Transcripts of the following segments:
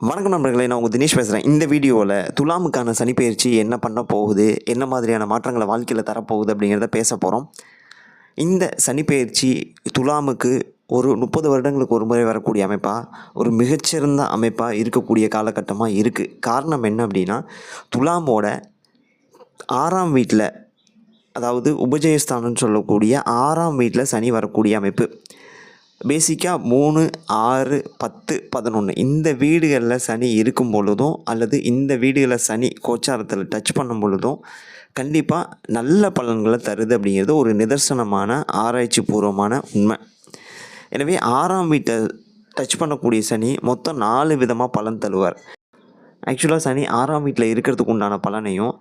வணக்கம் நண்பர்களே நான் உங்கள் தினேஷ் பேசுகிறேன் இந்த வீடியோவில் துலாமுக்கான சனிப்பெயர்ச்சி என்ன பண்ண போகுது என்ன மாதிரியான மாற்றங்களை வாழ்க்கையில் தரப்போகுது அப்படிங்கிறத பேச போகிறோம் இந்த சனிப்பெயர்ச்சி துலாமுக்கு ஒரு முப்பது வருடங்களுக்கு ஒரு முறை வரக்கூடிய அமைப்பாக ஒரு மிகச்சிறந்த அமைப்பாக இருக்கக்கூடிய காலகட்டமாக இருக்குது காரணம் என்ன அப்படின்னா துலாமோட ஆறாம் வீட்டில் அதாவது உபஜயஸ்தானம்னு சொல்லக்கூடிய ஆறாம் வீட்டில் சனி வரக்கூடிய அமைப்பு. பேசிக்காக மூணு ஆறு பத்து பதினொன்று இந்த வீடுகளில் சனி இருக்கும் பொழுதும் அல்லது இந்த வீடுகளில் சனி கோச்சாரத்தில் டச் பண்ணும் பொழுதும் கண்டிப்பாக நல்ல பலன்களை தருது அப்படிங்கிறது ஒரு நிதர்சனமான ஆராய்ச்சி பூர்வமான உண்மை. எனவே ஆறாம் வீட்டை டச் பண்ணக்கூடிய சனி மொத்தம் நாலு விதமாக பலன் தருவார். ஆக்சுவலாக சனி ஆறாம் வீட்டில் இருக்கிறதுக்கு உண்டான பலனையும்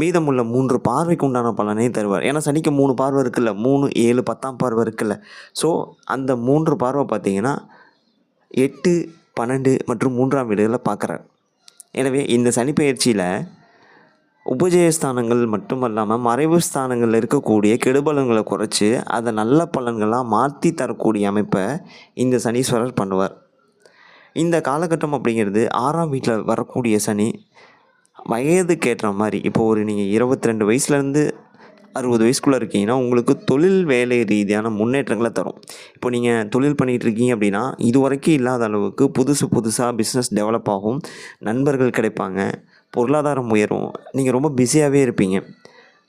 மீதமுள்ள மூன்று பார்வைக்கு உண்டான பலனையும் தருவார். ஏன்னா சனிக்கு மூணு பார்வை இருக்குல்ல. மூணு ஏழு பத்தாம் பார்வை இருக்குல்ல. ஸோ அந்த மூன்று பார்வை பார்த்தீங்கன்னா எட்டு பன்னெண்டு மற்றும் மூன்றாம் வீடுகளை பார்க்குறார். எனவே இந்த சனிப்பெயர்ச்சியில் உபஜயஸ்தானங்கள் மட்டுமல்லாமல் மறைவு ஸ்தானங்களில் இருக்கக்கூடிய கெடுபலன்களை குறைச்சி அதை நல்ல பலன்களாக மாற்றி தரக்கூடிய அமைப்பை இந்த சனீஸ்வரர் பண்ணுவார். இந்த காலகட்டம் அப்படிங்கிறது ஆறாம் வீட்டில் வரக்கூடிய சனி வயதுக்கு ஏற்ற மாதிரி இப்போ ஒரு நீங்கள் இருபத்தி ரெண்டு வயசுலேருந்து அறுபது வயசுக்குள்ளே இருக்கீங்கன்னா உங்களுக்கு தொழில் வேலை ரீதியான முன்னேற்றங்களை தரும். இப்போ நீங்கள் தொழில் பண்ணிகிட்டு இருக்கீங்க அப்படின்னா இது வரைக்கும் இல்லாத அளவுக்கு புதுசு புதுசாக பிஸ்னஸ் டெவலப் ஆகும் நண்பர்கள் கிடைப்பாங்க பொருளாதாரம் உயரும் நீங்கள் ரொம்ப பிஸியாகவே இருப்பீங்க.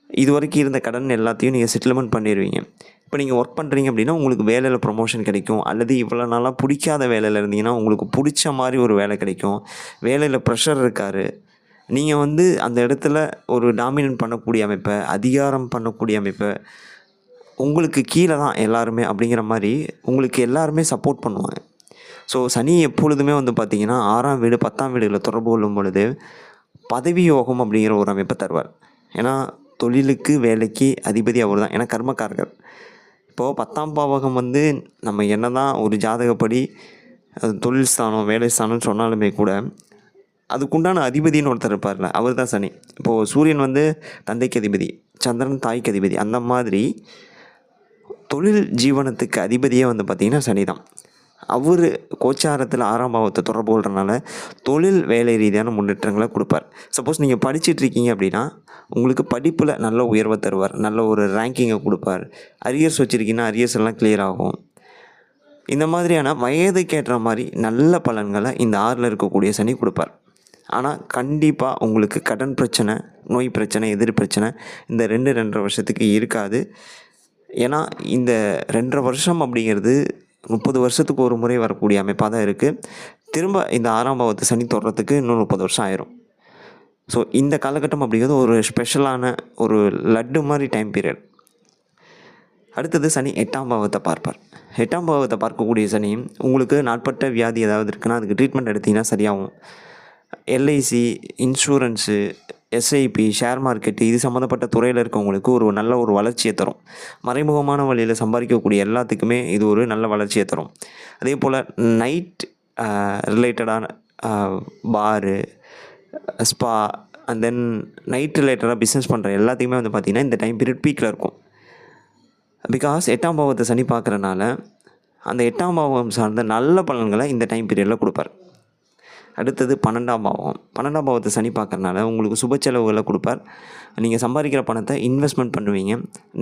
இது வரைக்கும் இருந்த கடன் எல்லாத்தையும் நீங்கள் செட்டில்மெண்ட் பண்ணிடுவீங்க இப்போ நீங்கள் ஒர்க் பண்ணுறீங்க அப்படின்னா உங்களுக்கு வேலையில் ப்ரொமோஷன் கிடைக்கும் அல்லது இவ்வளோ நாளாக பிடிக்காத வேலையில் இருந்தீங்கன்னா உங்களுக்கு பிடிச்ச மாதிரி ஒரு வேலை கிடைக்கும். வேலையில் ப்ரெஷர் இருக்கார் நீங்கள் வந்து அந்த இடத்துல ஒரு டாமினன்ட் பண்ணக்கூடிய அமைப்பை அதிகாரம் பண்ணக்கூடிய அமைப்பை உங்களுக்கு கீழே தான் எல்லாருமே அப்படிங்கிற மாதிரி உங்களுக்கு எல்லாருமே சப்போர்ட் பண்ணுவாங்க. ஸோ சனி எப்பொழுதுமே வந்து பார்த்திங்கன்னா ஆறாம் வீடு பத்தாம் வீடுகளை தொடர்பு கொள்ளும் பொழுது பதவி யோகம் அப்படிங்கிற ஒரு அமைப்பை தருவார். ஏன்னா தொழிலுக்கு வேலைக்கு அதிபதி அவர் தான். ஏன்னா கர்மக்காரகர் இப்போது பத்தாம் பாவகம் வந்து நம்ம என்ன தான் ஒரு ஜாதகப்படி அது தொழில் ஸ்தானம் வேலை ஸ்தானம்னு சொன்னாலுமே கூட அதுக்குண்டான அதிபதின்னு ஒருத்தர் இருப்பார்ல அவர் தான் சனி. இப்போது சூரியன் வந்து தந்தைக்கு அதிபதி சந்திரன் தாய்க்கு அதிபதி அந்த மாதிரி தொழில் ஜீவனத்துக்கு அதிபதியே வந்து பார்த்திங்கன்னா சனி தான் அவர் கோச்சாரத்தில் ஆறாம் பாவத்தை தொடர்பு கொள்றதுனால தொழில் வேலை ரீதியான முன்னேற்றங்களை கொடுப்பார். சப்போஸ் நீங்கள் படிச்சுட்டு இருக்கீங்க அப்படின்னா உங்களுக்கு படிப்பில் நல்ல உயர்வை தருவார் நல்ல ஒரு ரேங்கிங்கை கொடுப்பார். அரியர்ஸ் வச்சுருக்கீங்கன்னா அரியர்ஸ் எல்லாம் கிளியர் ஆகும். இந்த மாதிரியான வயதுக்கேற்ற மாதிரி நல்ல பலன்களை இந்த ஆறில் இருக்கக்கூடிய சனி கொடுப்பார். ஆனால் கண்டிப்பாக உங்களுக்கு கடன் பிரச்சனை நோய் பிரச்சனை எதிர் பிரச்சனை இந்த ரெண்டு ரெண்டரை வருஷத்துக்கு இருக்காது. ஏன்னா இந்த ரெண்டரை வருஷம் அப்படிங்கிறது முப்பது வருஷத்துக்கு ஒரு முறை வரக்கூடிய அமைப்பாக தான் இருக்குது திரும்ப இந்த ஆறாம் பாவத்தை சனி தொடுறதுக்கு இன்னும் முப்பது வருஷம் ஆயிரும். ஸோ இந்த காலகட்டம் அப்படிங்கிறது ஒரு ஸ்பெஷலான ஒரு லட்டு மாதிரி டைம் பீரியட் அடுத்தது சனி எட்டாம் பாவத்தை பார்ப்பார். எட்டாம் பாவத்தை பார்க்கக்கூடிய சனி உங்களுக்கு நாட்பட்ட வியாதி ஏதாவது இருக்குன்னா அதுக்கு ட்ரீட்மெண்ட் எடுத்திங்கன்னா சரியாகும். LIC insurance SIP share market இது சம்மந்தப்பட்ட துறையில் இருக்கவங்களுக்கு ஒரு நல்ல ஒரு வளர்ச்சியை தரும். மறைமுகமான வழியில் சம்பாதிக்கக்கூடிய எல்லாத்துக்குமே இது ஒரு நல்ல வளர்ச்சியை தரும். அதே போல் நைட் ரிலேட்டடான bar spa and then night ரிலேட்டடாக பிஸ்னஸ் பண்ணுற எல்லாத்தையுமே வந்து பார்த்திங்கன்னா இந்த டைம் பீரியட் பீக்கில் இருக்கும். பிகாஸ் எட்டாம் பாவத்தை சனி பார்க்குறனால அந்த எட்டாம் பாவம் சார்ந்த நல்ல பலன்களை இந்த டைம் பீரியடில் கொடுப்பார். அடுத்தது பன்னெண்டாம் பாவம். பன்னெண்டாம் பாவத்தை சனி பார்க்கறனால உங்களுக்கு சுப செலவுகளை கொடுப்பார். நீங்கள் சம்பாதிக்கிற பணத்தை இன்வெஸ்ட்மெண்ட் பண்ணுவீங்க.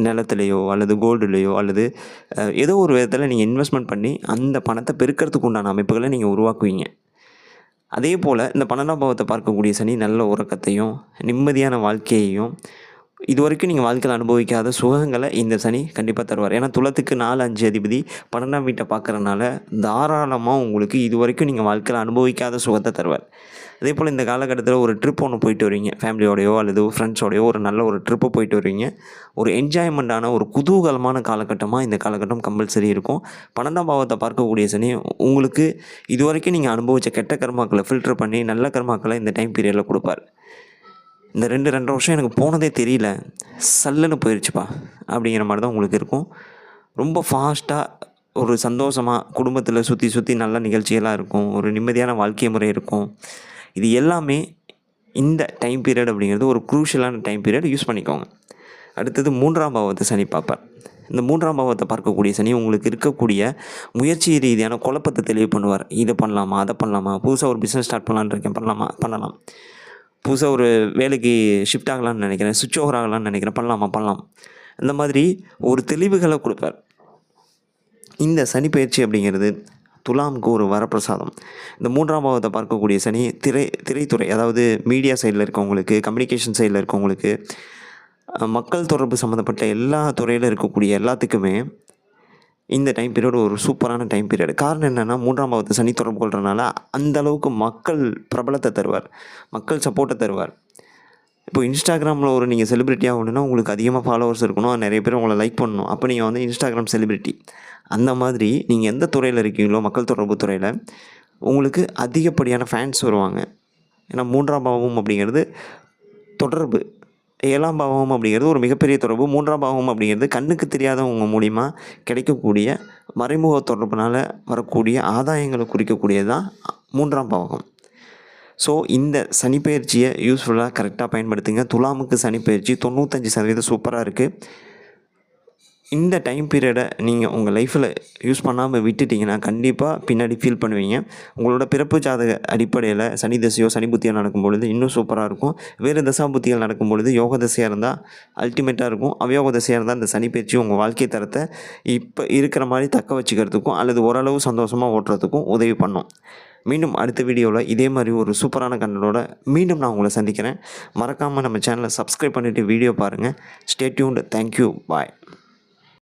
நிலத்துலையோ அல்லது கோல்டுலேயோ அல்லது ஏதோ ஒரு விதத்தில் நீங்கள் இன்வெஸ்ட்மெண்ட் பண்ணி அந்த பணத்தை பெருக்கிறதுக்கு உண்டான அமைப்புகளை நீங்கள் உருவாக்குவீங்க. அதே போல் இந்த பன்னெண்டாம் பாவத்தை பார்க்கக்கூடிய சனி நல்ல உறக்கத்தையும் நிம்மதியான வாழ்க்கையையும் இது வரைக்கும் நீங்கள் வாழ்க்கையில் அனுபவிக்காத சுகங்களை இந்த சனி கண்டிப்பாக தருவார். ஏன்னா துலத்துக்கு நாலு அஞ்சு அதிபதி பன்னெண்டாம் வீட்டை பார்க்குறனால தாராளமாக உங்களுக்கு இது வரைக்கும் நீங்கள் வாழ்க்கையில் அனுபவிக்காத சுகத்தை தருவார். அதே போல் இந்த காலகட்டத்தில் ஒரு ட்ரிப் ஒன்று போயிட்டு வருவீங்க ஃபேமிலியோடையோ அல்லது ஃப்ரெண்ட்ஸோடையோ ஒரு நல்ல ஒரு ட்ரிப்பு போயிட்டு வருவீங்க ஒரு என்ஜாய்மெண்ட்டான ஒரு குதூகலமான காலகட்டமாக இந்த காலகட்டம் கம்பல்சரி இருக்கும். பன்னெண்டாம் பாவத்தை பார்க்கக்கூடிய சனி உங்களுக்கு இது வரைக்கும் நீங்கள் அனுபவித்த கெட்ட கர்மாக்களை ஃபில்டர் பண்ணி நல்ல கர்மாக்களை இந்த டைம் பீரியடில் கொடுப்பார். இந்த ரெண்டு ரெண்டரை வருஷம் எனக்கு போனதே தெரியல. சல்லுன்னு போயிடுச்சுப்பா அப்படிங்கிற மாதிரி தான் உங்களுக்கு இருக்கும். ரொம்ப ஃபாஸ்ட்டாக ஒரு சந்தோஷமாக குடும்பத்தில் சுற்றி சுற்றி நல்ல நிகழ்ச்சிகளாக இருக்கும். ஒரு நிம்மதியான வாழ்க்கை முறை இருக்கும். இது எல்லாமே இந்த டைம் பீரியட் அப்படிங்கிறது ஒரு குரூஷியலான டைம் பீரியட் யூஸ் பண்ணிக்கோங்க. அடுத்தது மூன்றாம் பாவத்தை சனி பார்ப்பார். இந்த மூன்றாம் பாவத்தை பார்க்கக்கூடிய சனி உங்களுக்கு இருக்கக்கூடிய முயற்சி ரீதியான குழப்பத்தை தெளிவு பண்ணுவார் இதை பண்ணலாமா அதை பண்ணலாமா புதுசாக ஒரு பிஸ்னஸ் ஸ்டார்ட் பண்ணலான்னு இருக்கேன் பண்ணலாமா பண்ணலாம். புதுசாக ஒரு வேலைக்கு ஷிஃப்ட் ஆகலாம்னு நினைக்கிறேன் சுவிட்ச் ஓவர் ஆகலாம்னு நினைக்கிறேன் பண்ணலாமா? பண்ணலாம். இந்த மாதிரி ஒரு தெளிவுகளை கொடுப்பார். இந்த சனி பயிற்சி அப்படிங்கிறது துலாமுக்கு ஒரு வரப்பிரசாதம். இந்த மூன்றாம் பாவத்தை பார்க்கக்கூடிய சனி திரை திரைத்துறை அதாவது மீடியா சைடில் இருக்கவங்களுக்கு கம்யூனிகேஷன் சைடில் இருக்கவங்களுக்கு மக்கள் தொடர்பு சம்மந்தப்பட்ட எல்லா துறையில் இருக்கக்கூடிய எல்லாத்துக்குமே இந்த டைம் பீரியட் ஒரு சூப்பரான டைம் பீரியட் காரணம் என்னென்னா மூன்றாம் பாவத்தை சனி தொடர்பு கொள்றதுனால அந்த அளவுக்கு மக்கள் பிரபலத்தை தருவார். மக்கள் சப்போர்ட்டை தருவார். இப்போ இன்ஸ்டாகிராமில் ஒரு நீங்கள் செலிப்ரிட்டி ஆகணுன்னா உங்களுக்கு அதிகமாக ஃபாலோவர்ஸ் இருக்கணும். நிறைய பேர் உங்களை லைக் பண்ணணும். அப்போ நீங்கள் வந்து இன்ஸ்டாகிராம் செலிப்ரிட்டி அந்த மாதிரி நீங்கள் எந்த துறையில் இருக்கீங்களோ மக்கள் தொடர்பு துறையில் உங்களுக்கு அதிகப்படியான ஃபேன்ஸ் வருவாங்க. ஏன்னா மூன்றாம் பாவம் அப்படிங்கிறது தொடர்பு. ஏழாம் பாவம் அப்படிங்கிறது ஒரு மிகப்பெரிய தொடர்பு. மூன்றாம் பாவம் அப்படிங்கிறது கண்ணுக்கு தெரியாதவங்க மூலிமா கிடைக்கக்கூடிய மறைமுக தொடர்புனால் வரக்கூடிய ஆதாயங்களை குறிக்கக்கூடியது தான் மூன்றாம் பாவகம் ஸோ இந்த சனிப்பெயர்ச்சியை யூஸ்ஃபுல்லாக கரெக்டாக பயன்படுத்துங்க. துலாமுக்கு சனிப்பெயர்ச்சி தொண்ணூத்தஞ்சு சதவீதம் சூப்பராக இருக்குது இந்த டைம் பீரியடை நீங்கள் உங்கள் லைஃப்பில் யூஸ் பண்ணாமல் விட்டுட்டிங்கன்னா கண்டிப்பாக பின்னாடி ஃபீல் பண்ணுவீங்க. உங்களோட பிறப்பு ஜாதக அடிப்படையில் சனி தசையோ சனி புத்தியோ நடக்கும் பொழுது இன்னும் சூப்பராக இருக்கும். வேறு தசா புத்திகள் நடக்கும் பொழுது யோக தசையாக இருந்தால் அல்டிமேட்டாக இருக்கும். அவயோக தசையாக இருந்தால் அந்த சனி பயிற்சி உங்கள் வாழ்க்கை தரத்தை இப்போ இருக்கிற மாதிரி தக்க வச்சுக்கிறதுக்கும் அல்லது ஓரளவு சந்தோஷமாக ஓட்டுறதுக்கும் உதவி பண்ணும். மீண்டும் அடுத்த வீடியோவில் இதே மாதிரி ஒரு சூப்பரான கண்டனோட மீண்டும் நான் உங்களை சந்திக்கிறேன். மறக்காமல் நம்ம சேனலை சப்ஸ்கிரைப் பண்ணிவிட்டு வீடியோ பாருங்கள் ஸ்டே தேங்க்யூ பாய்